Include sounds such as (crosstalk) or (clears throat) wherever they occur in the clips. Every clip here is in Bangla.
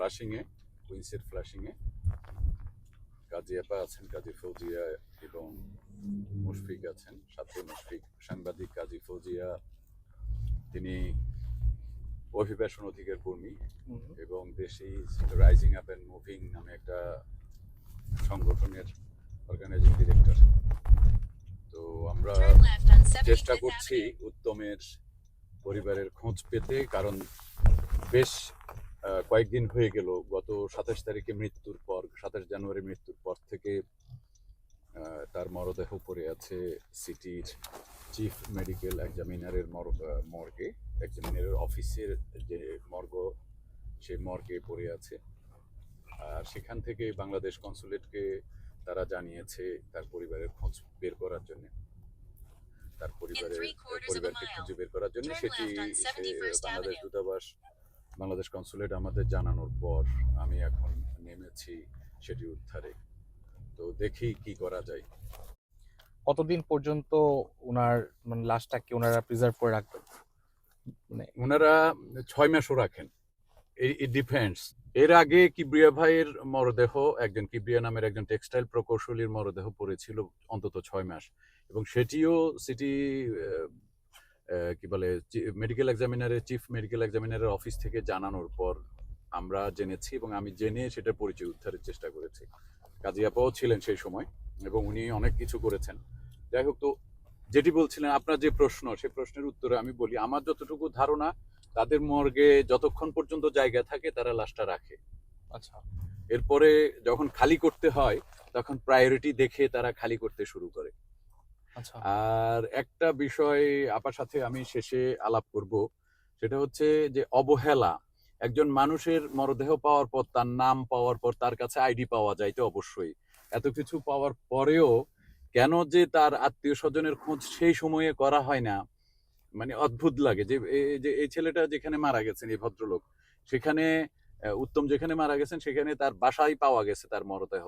ফ্লাশিংয়ে কুইন্সের ফ্লাশিংয়ে কাজী আপা আছেন কাজী ফৌজিয়া এবং মুশফিক আছেন সাথে মুশফিক সাংবাদিক কাজী ফৌজিয়া। তিনি অভিবাসন অধিকার কর্মী এবং দেশি রাইজিং আপ অ্যান্ড মুভিং নামে একটা সংগঠনের অর্গানাইজিং ডিরেক্টর তো আমরা Turn left on 75th চেষ্টা করছি উত্তমের পরিবারের খোঁজ পেতে কারণ বেশ কয়েকদিন হয়ে গেল গত সাতাশ তারিখে মৃত্যুর পর সাতাশ জানুয়ারি মৃত্যুর পর থেকে তার মরদেহ পড়ে আছে সিটির চিফ মেডিকেল এক্সামিনারের মর্গে এক্সামিনারের অফিসের যে মর্গ সেই মর্গে পড়ে আছে। আর সেখান থেকে বাংলাদেশ কনসুলেটকে তারা জানিয়েছে তার পরিবারের খোঁজ বের করার জন্য। তার পরিবারের পরিবারকে খুঁজে বের করার জন্য সেটি left on say 71st Bangladesh দূতাবাস বাংলাদেশ কনসুলেট আমাদের জানানোর পর আমি এখন নেমেছি সেটি উদ্ধারে। তো দেখি কি করা যায়। কতদিন পর্যন্ত ওনার মানে লাশটাকে ওনারা প্রিজার্ভ করে রাখবেন? মানে ওনারা ছয় মাসও রাখেন। ইট ডিপেন্ডস এর আগে কিবরিয়া ভাইয়ের মরদেহ একজন কিবরিয়া নামের একজন টেক্সটাইল প্রকৌশলীর মরদেহ পড়েছিল অন্তত ছয় মাস। এবং সেটিও সিটি কি বলে মেডিকেল এক্সামিনারের চিফ মেডিকেল এক্সামিনারের অফিস থেকে জানানোর পর আমরা জেনেছি এবং আমি জেনে সেটার পরিচয় উদ্ধারের চেষ্টা করেছি। কাজী আপাও ছিলেন সেই সময় এবং উনি অনেক কিছু করেছেন। যাই হোক তো যেটি বলছিলেন আপনার যে প্রশ্ন সেই প্রশ্নের উত্তরে আমি বলি আমার যতটুকু ধারণা তাদের মর্গে যতক্ষণ পর্যন্ত জায়গা থাকে তারা লাশটা রাখে। আচ্ছা। এরপরে যখন খালি করতে হয় তখন প্রায়োরিটি দেখে তারা খালি করতে শুরু করে। আর একটা বিষয় আপার সাথে আমি শেষে আলাপ করব, সেটা হচ্ছে যে অবহেলা, একজন মানুষের মরদেহ পাওয়ার পর, তার নাম পাওয়ার পর, তার কাছে আইডি পাওয়া যায় তো অবশ্যই। এত কিছু পাওয়ার পরেও কেন যে তার আত্মীয় স্বজনের খোঁজ সেই সময়ে করা হয় না মানে অদ্ভুত লাগে। যে এই ছেলেটা যেখানে মারা গেছেন, এই ভদ্রলোক, সেখানে উত্তম যেখানে মারা গেছেন সেখানে তার বাসায় পাওয়া গেছে তার মরদেহ।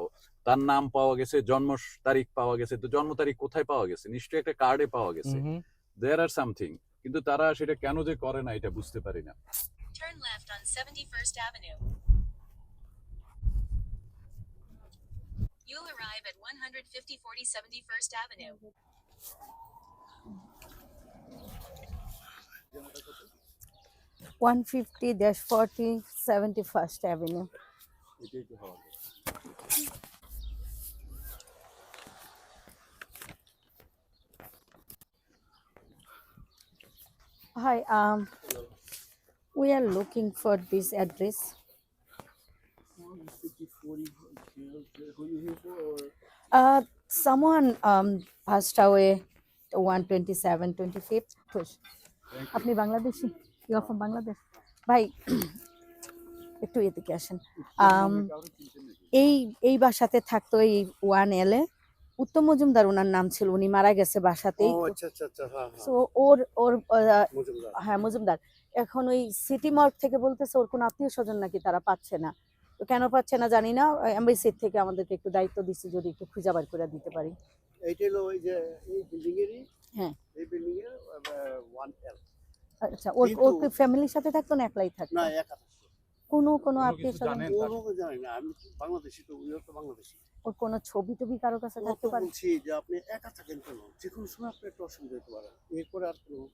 তার নাম পাওয়া গেছে জন্ম তারিখ পাওয়া গেছে তো জন্ম তারিখ কোথায় পাওয়া গেছে? নিশ্চয়ই একটা কার্ডে পাওয়া গেছে। দেয়ার আর সামথিং কিন্তু তারা সেটা কেন যে করে না এটা বুঝতে পারি না। Turn left on 71st Avenue. You'll arrive at 150 40 71st Avenue. one fifty dash forty seventy first avenue hi um we are looking for this address uh someone um passed away 127 25th push আপনি Bangladeshi you are from Bangladesh? ভাই (clears throat) একটু এদিকে আসেন। এই এই বাসাতে থাকতো এই ওয়ান এলে উত্তম মজুমদার ওনার নাম ছিল উনি মারা গেছে বাসাতেই। আচ্ছা আচ্ছা আচ্ছা হ্যাঁ হ্যাঁ। তো ওর ওর হ্যাঁ মজুমদার। এখন ওই সিটি মর্গ থেকে বলতেছে ওর কোনো আত্মীয় স্বজন নাকি তারা পাচ্ছে না। তো কেন পাচ্ছে না জানি না এমবিসির থেকে আমাদেরকে একটু দায়িত্ব দিচ্ছে যদি একটু খুঁজে বার করে দিতে পারি। এইটা হলো ওই যে এই বিল্ডিং এরই হ্যাঁ। এই বিল্ডিং এর ওয়ান এল আচ্ছা ওর ওর ফ্যামিলির সাথে থাকতো না একলাই থাকতো? না একা থাকতো। কোনো কোনো আত্মীয় স্বজন? জানেন? জানি না আমি বাংলাদেশি তো উইও তো বাংলাদেশি। ওর কোনো ছবি টবি কারও কাছে থাকতে পারে? বলছি যে আপনি একা থাকেন কেন? যে কোনো সময় আপনি একটা অসুবিধা হতে পারে। এরপরে আর কোনো।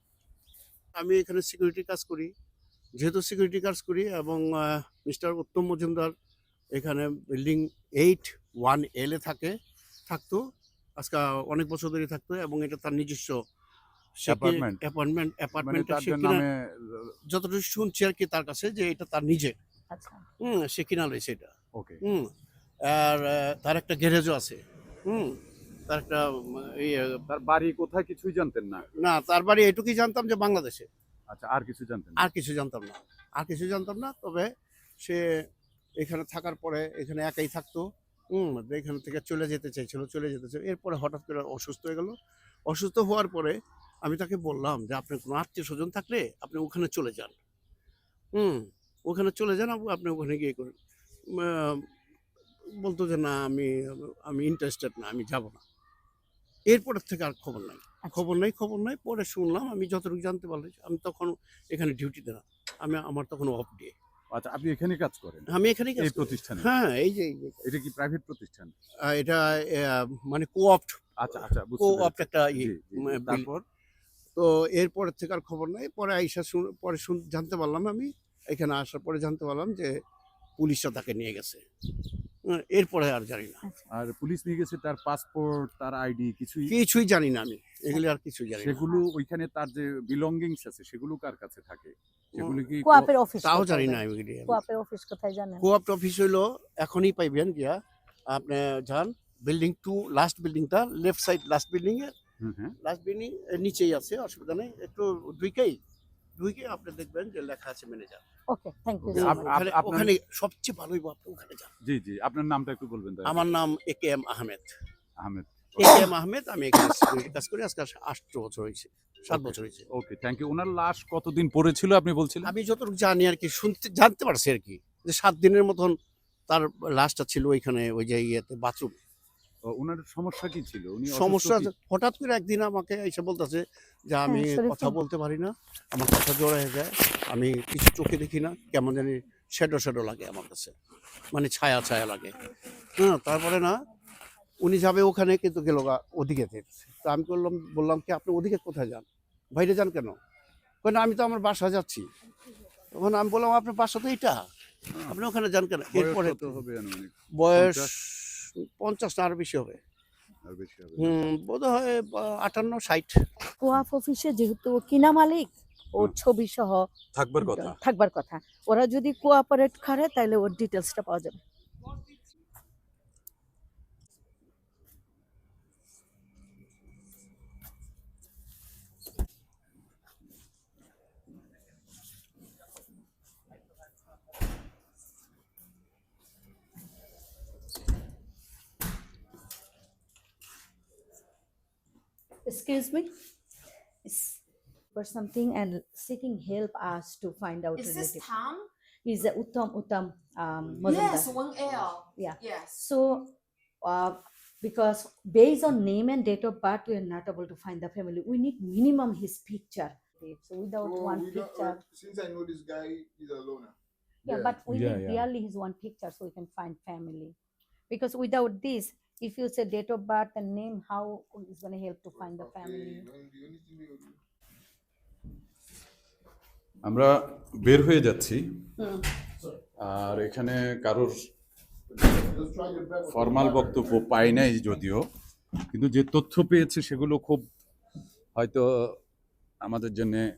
আমি এখানে সিকিউরিটি কাজ করি। যেহেতু সিকিউরিটি কাজ করি এবং মিস্টার উত্তম মজুমদার এখানে বিল্ডিং এইট ওয়ান এলে থাকে থাকতো। আজকে অনেক বছর ধরে থাকতো এবং এটা তার নিজস্ব. অ্যাপার্টমেন্ট। মানে অ্যাপার্টমেন্ট তার সে কিনা যতটুকু শুনছি আর কি তার কাছে যে এটা তার নিজে। আচ্ছা। হুম সে কিনা লইছে এটা। ওকে। হুম আর তার একটা গ্যারেজও আছে। হুম তার একটা আহ, তার বাড়ি কোথায় কিছুই জানতেন না। না তার বাড়ি এটুকুই জানতাম যে বাংলাদেশে। আচ্ছা আর কিছু জানতেন আর কিছু জানতাম না। আর কিছু জানতাম না তবে সে এখানে থাকার পরে এখানে একাই থাকতো। হুম এখান থেকে চলে যেতে চাইছিল চলে যেতে চাই এরপরে হঠাৎ করে অসুস্থ হয়ে গেল। অসুস্থ হওয়ার পরে আমি তাকে বললাম যে আপনার কোনো আত্মীয় স্বজন থাকলে আপনি ওখানে চলে যান। হুম ওখানে চলে যান আপনি ওখানে গিয়ে করেন বলতো যে না আমি আমি ইন্টারেস্টেড না আমি যাব না। এরপরের থেকে আর খবর নাই। আচ্ছা। খবর নাই খবর নাই পরে শুনলাম আমি যতটুকু জানতে পারলাম আমি তখন এখানে ডিউটিতে না আমি আমার তখন অফ ডে আচ্ছা আপনি এখানে কাজ করেন? আমি এখানেই কাজ এই প্রতিষ্ঠানে? হ্যাঁ এই যে এটা কি প্রাইভেট প্রতিষ্ঠান? এটা মানে কোঅপ্ট আচ্ছা আচ্ছা কোঅপ্ট একটা ইয়ে। বিল- তারপর? তো এরপরের থেকে আর খবর নাই। পরে আইসা শুন- পরে শুন- জানতে পারলাম আমি। এখানে আসার পরে জানতে পারলাম যে পুলিশরা তাকে নিয়ে গেছে। হ্যাঁ, এরপরে আর জানি না। আর পুলিশ নিয়ে গেছে তার পাসপোর্ট তার আইডি কিছুই? কিছুই জানি না আমি। এগুলি আর কিছুই জানি সেগুলো ওইখানে তার যে বিলঙ্গিংস আছে সেগুলো কার কাছে থাকে? সেগুলো কি কোয়াপের অফিস তাও জানি না আমি। কোয়াপের অফিস কোথায় জানেন? কোঅপ্ট অফিস হইল এখনই পাইবেন গিয়া আপনি যান বিল্ডিং টু লাস্ট বিল্ডিংটা লেফট সাইড লাস্ট বিল্ডিং এর হুম, লাস্ট নিচেই আছে অসুবিধা নেই। একটু দুইকেই দুইকে আপনি দেখবেন যে লেখা আছে ম্যানেজার ওকে থ্যাংক ইউ আপ- আপ- ওখানে সবচেয়ে ভালো হইব আপনি ওখানে যান। জি জি আপনার নামটা একটু বলবেন আমার নাম A K M Ahmed Ahmed. A K M Ahmed আমি এখানে কাজ করি আজকে আট বছর হয়েছে সাত বছর হয়েছে। ওকে থ্যাংক ইউ ওনার লাশ কতদিন পরেছিল আপনি বলছিলেন? আমি যতটুকু জানি আর কি শুনতে জানতে পারছি আর কি যে সাত দিনের মতন তার লাশটা ছিল ওইখানে ওই যে ইয়েতে বাথরুম ওনার সমস্যা কি ছিল? উনি সমস্যা হঠাৎ করে একদিন আমাকে এসে বলতেছে যে আমি হ্যাঁ, কথা বলতে পারি না। আমার কথা জোর হয়ে যায়। আমি কিছু চোখে দেখি না। কেমন জানি শ্যাডো শ্যাডো লাগে আমার কাছে। মানে ছায়া ছায়া লাগে। হ্যাঁ তারপরে না উনি যাবে ওখানে কিন্তু গেল ওদিকে তো আমি বললাম বললাম কি আপনি ওদিকে কোথায় যান? বাইরে যান কেন? কই না আমি তো আমার বাসা যাচ্ছি। তখন আমি বললাম আপনার বাসা তো এটা আপনি ওখানে যান কেন? এরপরে বয়স পঞ্চাশ? পঞ্চাশ আরও বেশি হবে। আর বেশি হবে হুম বোধ হয় আটান্ন ষাট। কোয়াপ অফিসে যেহেতু ও কিনা মালিক ওর ছবি সহ থাকবার কথা। থাকবার কথা। ওরা যদি কোঅপারেট করে তাহলে ওর ডিটেলসটা পাওয়া যাবে। Excuse me? For something and seeking help us to find out Is this relative. Tom? He's a Uttam Uttam um, Yes, one L. Yeah. Yes. So, uh, because based on name and date of birth, we are not able to find the family. We need minimum his picture. So without Oh, one we don't- picture, uh, since I know this guy, he's a loner. yeah, but we Yeah, need yeah. barely his one picture so we can find family. Because without this, if you say date of birth and name, how is going to help to find the family? আমরা বের হয়ে যাচ্ছি। আর এখানে কারোর. ফর্মাল বক্তব্য পাই নাই যদিও। কিন্তু যে তথ্য পেয়েছে সেগুলো খুব হয়তো আমাদের জন্য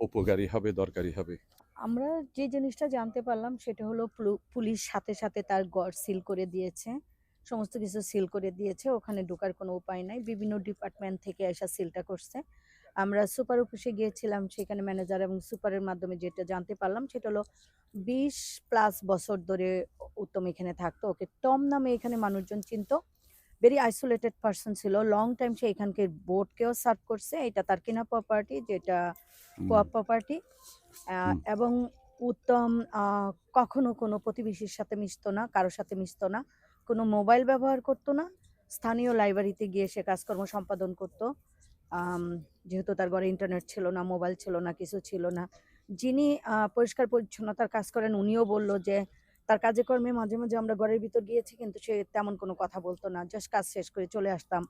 উপকারী হবে দরকারি হবে। আমরা যে জিনিসটা জানতে পারলাম সেটা হলো পুলু- পুলিশ সাথে সাথে তার গড় সিল করে দিয়েছে। সমস্ত কিছু সিল করে দিয়েছে ওখানে ঢোকার কোনো উপায় নাই। বিভিন্ন ডিপার্টমেন্ট থেকে এসে সিলটা করছে। আমরা সুপার অফিসে গিয়েছিলাম সেখানে ম্যানেজার এবং সুপারের মাধ্যমে যেটা জানতে পারলাম সেটা হলো বিশ প্লাস বছর ধরে উত্তম এখানে থাকতো। ওকে টম নামে এখানে মানুষজন চিনতো। ভেরি আইসোলেটেড পার্সন ছিল। লং টাইম সে এখানকার বোর্ডকেও সার্ভ করছে। এটা তার কেনা প্রপার্টি যেটা কোয়াপ প্রপার্টি এবং উত্তম কখনো কোনো প্রতিবেশীর সাথে মিশতো না কারোর সাথে মিশতো না। কোনো মোবাইল ব্যবহার করতো না। স্থানীয় লাইব্রেরিতে গিয়ে সে কাজকর্ম সম্পাদন করতো। যেহেতু তার ঘরে ইন্টারনেট ছিল না মোবাইল ছিল না, কিছু ছিল না। যিনি পরিষ্কার পরিচ্ছন্নতার কাজ করেন, উনিও বলল যে, তার কাজে কর্মে মাঝে মাঝে আমরা ঘরের ভিতর গিয়েছি, কিন্তু সে তেমন কোনো কথা বলতো না। জাস্ট কাজ শেষ করে চলে আসতাম।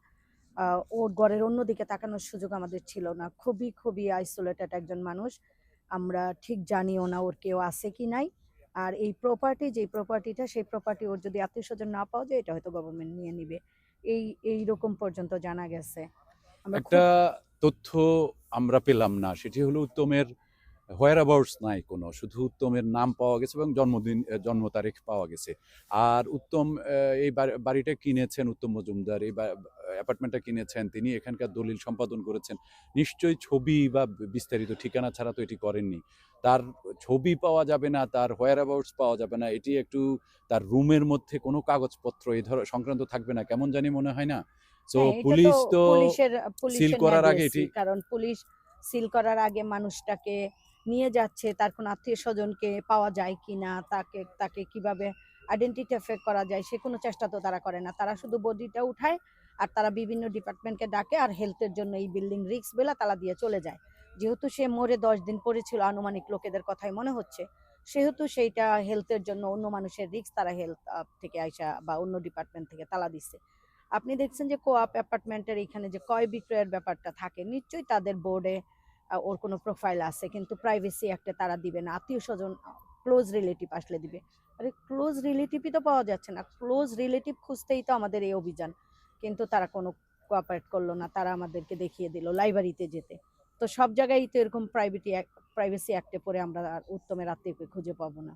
ওর ঘরের অন্যদিকে তাকানোর সুযোগ আমাদের ছিল না। খুবই খুবই আইসোলেটেড একজন মানুষ। আমরা ঠিক জানিও না ওর কেউ আছে কি নাই। আর এই প্রপার্টি যে প্রপার্টিটা সেই প্রপার্টি ওর যদি আত্মীয় স্বজন না পাওয়া যায় এটা হয়তো গভর্নমেন্ট নিয়ে নিবে। এই এই রকম পর্যন্ত জানা গেছে। একটা তথ্য আমরা পেলাম না সেটি হলো উত্তমের হোয়ার অ্যাবাউটস নাই কোনো শুধু উত্তমের নাম পাওয়া গেছে এবং জন্মদিন জন্ম তারিখ পাওয়া গেছে। আর উত্তম এই বাড়িটা কিনেছেন উত্তম মজুমদার এই অ্যাপার্টমেন্টটা কিনেছেন তিনি এখানকার দলিল সম্পাদন করেছেন। নিশ্চয়ই ছবি বা বিস্তারিত ঠিকানা ছাড়া তো এটি করেননি। তার ছবি পাওয়া যাবে না তার হোয়ার অ্যাবাউটস পাওয়া যাবে না এটি একটু তার রুমের মধ্যে কোনো কাগজপত্র এই ধর সংক্রান্ত থাকবে না কেমন জানি মনে হয় না? তো হ্যাঁ, পুলিশ তো পুলিশের করার আগে এটি- কারণ পুলিশ সিল করার আগে মানুষটাকে নিয়ে যাচ্ছে তার কোন আত্মীয় স্বজনকে পাওয়া যায় কিনা তাকে তাকে কীভাবে আইডেন্টিফাই করা যায় সে কোনো চেষ্টা তো তারা করে না। তারা শুধু বডিটা উঠায় আর তারা বিভিন্ন ডিপার্টমেন্টকে ডাকে আর হেলথের জন্য এই বিল্ডিং রিক্স বেলা তালা দিয়ে চলে যায়। যেহেতু সে মরে দশ দিন পরে ছিল আনুমানিক লোকেদের কথাই মনে হচ্ছে, সেহেতু সেইটা হেলথের জন্য অন্য মানুষের রিস্ক তারা হেলথ থেকে আইসা বা অন্য ডিপার্টমেন্ট থেকে তালা দিচ্ছে আপনি দেখছেন যে কোআপ অ্যাপার্টমেন্টের এখানে যে ক্রয় বিক্রয়ের ব্যাপারটা থাকে, নিশ্চয়ই তাদের বোর্ডে ওর কোনো প্রোফাইল আছে, কিন্তু প্রাইভেসি একটা তারা দিবে না, আত্মীয় স্বজন ক্লোজ রিলেটিভ আসলে দিবে। আরে ক্লোজ রিলেটিভই তো পাওয়া যাচ্ছে না ক্লোজ রিলেটিভ খুঁজতেই তো আমাদের এই অভিযান, কিন্তু তারা কোনো কোঅপারেট করল না, তারা আমাদেরকে দেখিয়ে দিল লাইব্রেরিতে যেতে। তো সব জায়গায় তো এরকম প্রাইভেটি প্রাইভেসি অ্যাক্টে পরে আমরা আর উত্তমের আত্মীয়কে খুঁজে পাবো না।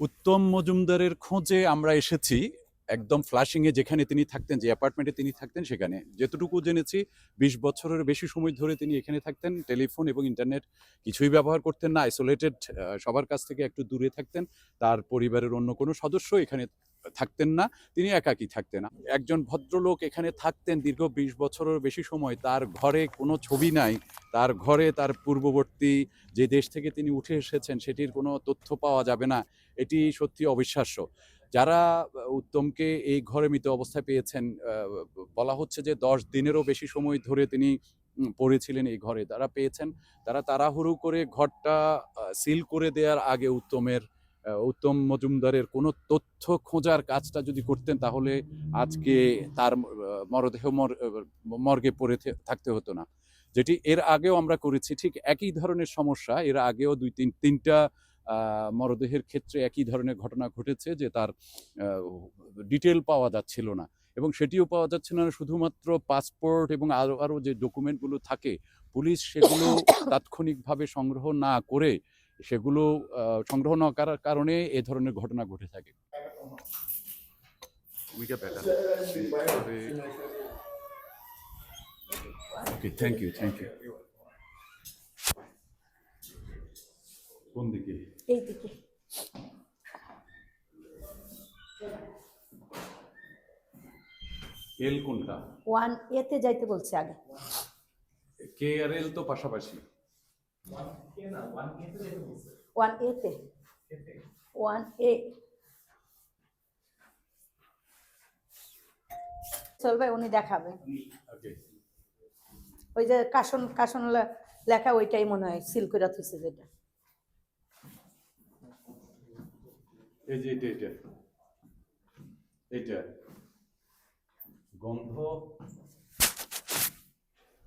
উত্তম মজুমদারের খোঁজে আমরা এসেছি, একদম ফ্লাশিং এ যেখানে তিনি থাকতেন, যে অ্যাপার্টমেন্টে তিনি থাকতেন, সেখানে। যেতটুকু জেনেছি, বিশ বছরের বেশি সময় ধরে তিনি এখানে থাকতেন টেলিফোন এবং ইন্টারনেট কিছুই ব্যবহার করতেন না আইসোলেটেড সবার কাছ থেকে একটু দূরে থাকতেন, তার পরিবারের অন্য কোনো সদস্য এখানে থাকতেন না, তিনি একাকী থাকতেন। একজন ভদ্রলোক এখানে থাকতেন দীর্ঘ বিশ বছরের বেশি সময়, তার ঘরে কোনো ছবি নাই, তার ঘরে তার পূর্ববর্তী যে দেশ থেকে তিনি উঠে এসেছেন, সেটির কোনো তথ্য পাওয়া যাবে না, এটি সত্যি অবিশ্বাস্য। যারা উত্তমকে এই ঘরে মৃত অবস্থায় পেয়েছেন বলা হচ্ছে যে দশ দিনেরও বেশি সময় ধরে তিনি পড়েছিলেন এই ঘরে। তারা পেয়েছেন, তারা তাড়াহুড়ো করে ঘরটা সিল করে দেওয়ার আগে উত্তমের উত্তম মজুমদারের কোনো তথ্য খোঁজার কাজটা যদি করতেন তাহলে আজকে তার মরদেহ মর্গে পড়ে থাকতে হতো না। যেটি এর আগেও আমরা করেছি ঠিক একই ধরনের সমস্যা এর আগেও দুই তিন তিনটা মরদেহের ক্ষেত্রে একই ধরনের ঘটনা ঘটেছে যে তার ডিটেল পাওয়া যাচ্ছিল না। এবং সেটিও পাওয়া যাচ্ছে না শুধুমাত্র পাসপোর্ট এবং আরও আরও যে ডকুমেন্টগুলো থাকে পুলিশ সেগুলো (coughs) তাৎক্ষণিকভাবে সংগ্রহ না করে সেগুলো সংগ্রহ না করার কারণে এ ধরনের ঘটনা ঘটে থাকে। Okay thank you thank you কোন দিকে? এই দিকে। এল কোনটা? ওয়ান এতে যাইতে বলছে আগে। কে আর এল তো পাশাপাশি। ওয়ান এতে। ওয়ান এ চলবে উনি দেখাবে। ওই যে কাশন কাশন লেখা ওইটাই মনে হয় সিল করে থুইছে যেটা। এই যে এটা এটা এটা গন্ধ।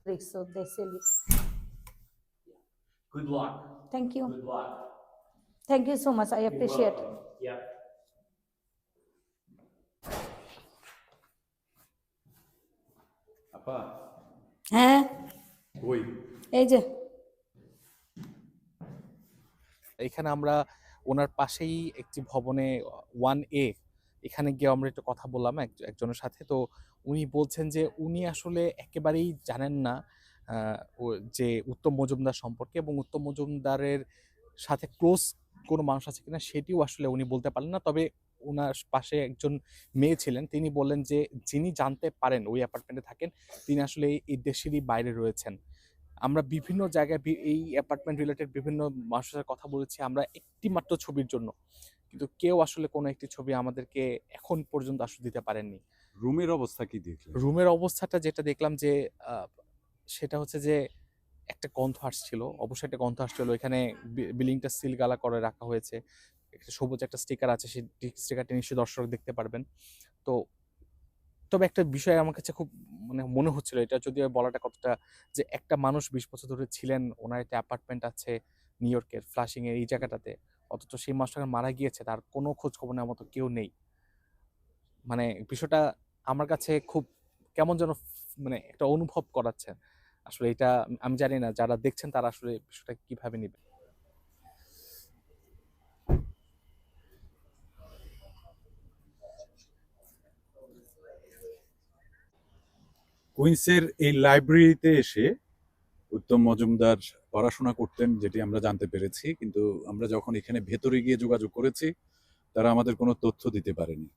রিক্সো Good luck. Thank you Good luck. Thank you so much I appreciate Yep. আপা হ্যাঁ ওই এই যে. এখানে আমরা ওনার পাশেই একটি ভবনে ওয়ান এ এখানে গিয়ে আমরা একটু কথা বললাম এক- একজনের সাথে। তো উনি বলছেন যে উনি আসলে একেবারেই জানেন না যে উত্তম মজুমদার সম্পর্কে এবং উত্তম মজুমদারের সাথে ক্লোজ কোনো মানুষ আছে কিনা সেটিও আসলে উনি বলতে পারলেন না। তবে ওনার পাশে একজন মেয়ে ছিলেন তিনি বললেন যে যিনি জানতে পারেন ওই অ্যাপার্টমেন্টে থাকেন তিনি আসলে এই দেশেরই বাইরে রয়েছেন। আমরা বিভিন্ন জায়গায় এই অ্যাপার্টমেন্ট রিলেটেড বিভিন্ন মানুষের সাথে কথা বলেছি আমরা একটি মাত্র ছবির জন্য। কিন্তু কেউ আসলে কোনো একটি ছবি আমাদেরকে এখন পর্যন্ত আসলে দিতে পারেননি। রুমের অবস্থা কি দেখলেন? রুমের অবস্থাটা যেটা দেখলাম যে সেটা হচ্ছে যে, একটা গন্ধ আসছিল, অবশ্যই একটা গন্ধ আসছিল। এখানে বিল্ডিংটা সিল গালা করে রাখা হয়েছে। একটা সবুজ একটা স্টিকার আছে, সেই স্টিকারটি নিশ্চয়ই দর্শক দেখতে পারবেন। তো তবে একটা বিষয় আমার কাছে খুব মানে মনে হচ্ছিল, এটা যদিও বলাটা কতটা যে, একটা মানুষ বিশ বছর ধরে ছিলেন, ওনার একটা অ্যাপার্টমেন্ট আছে নিউ ইয়র্কের ফ্লাশিংয়ের এই জায়গাটাতে। অথচ সেই মানুষটা মারা গিয়েছে, তার কোনো খোঁজ খবর নেওয়ার মতো কেউ নেই। মানে বিষয়টা আমার কাছে খুব কেমন যেন মানে একটা অনুভব করাচ্ছে। আসলে এটা আমি জানি না, যারা দেখছেন তারা আসলে বিষয়টা কীভাবে নেবে? কুইন্সের এই লাইব্রেরিতে এসে উত্তম মজুমদার পড়াশোনা করতেন, যেটি আমরা জানতে পেরেছি, কিন্তু আমরা যখন এখানে ভেতরে গিয়ে যোগাযোগ করেছি, তারা আমাদের কোনো তথ্য দিতে পারেনি।